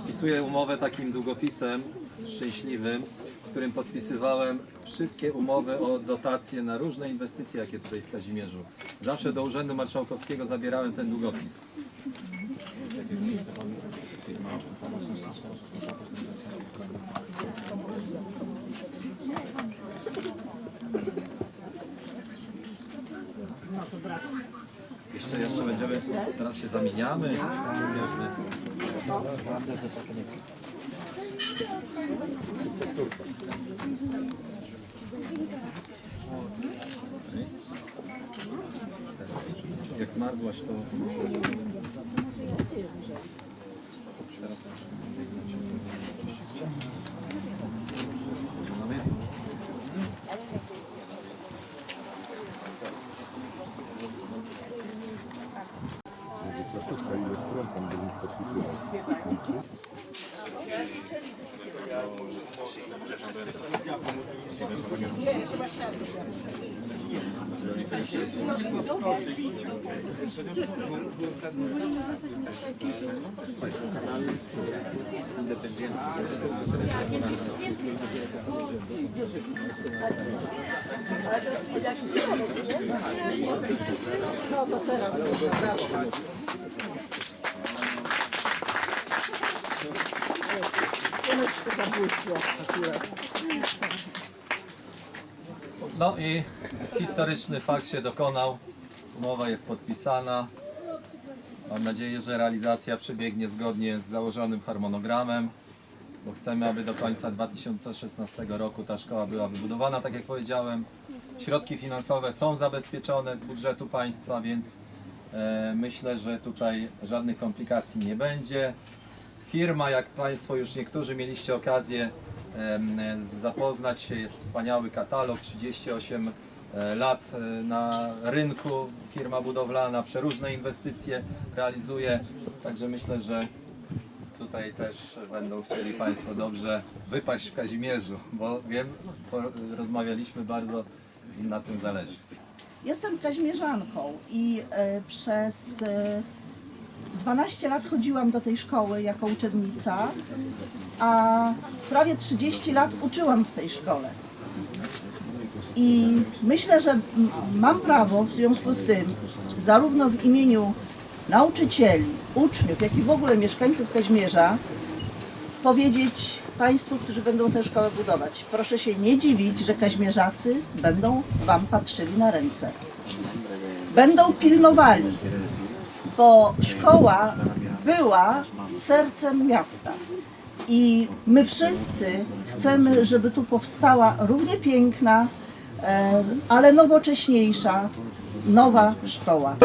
Podpisuję umowę takim długopisem szczęśliwym, którym podpisywałem wszystkie umowy o dotacje na różne inwestycje, jakie tutaj w Kazimierzu. Zawsze do Urzędu Marszałkowskiego zabierałem ten długopis. Jeszcze, jeszcze będziemy, teraz się zamieniamy. Jak zmarzłaś, to... Teraz No i historyczny fakt się dokonał. Umowa jest podpisana. Mam nadzieję, że realizacja przebiegnie zgodnie z założonym harmonogramem, bo chcemy, aby do końca 2016 roku ta szkoła była wybudowana, tak jak powiedziałem. Środki finansowe są zabezpieczone z budżetu państwa, więc e, myślę, że tutaj żadnych komplikacji nie będzie. Firma, jak Państwo już niektórzy mieliście okazję zapoznać się, jest wspaniały katalog, 38 e, lat e, na rynku, firma budowlana, przeróżne inwestycje realizuje, także myślę, że tutaj też będą chcieli Państwo dobrze wypaść w Kazimierzu, bo wiem, rozmawialiśmy bardzo, im na tym zależy. Jestem Kazimierzanką i e, przez 12 lat chodziłam do tej szkoły jako uczennica, a prawie 30 lat uczyłam w tej szkole. I myślę, że mam prawo w związku z tym, zarówno w imieniu nauczycieli, uczniów, jak i w ogóle mieszkańców Kazimierza, powiedzieć Państwu, którzy będą tę szkołę budować. Proszę się nie dziwić, że Kaźmierzacy będą Wam patrzyli na ręce. Będą pilnowali, bo szkoła była sercem miasta. I my wszyscy chcemy, żeby tu powstała równie piękna, e, ale nowocześniejsza, nowa szkoła.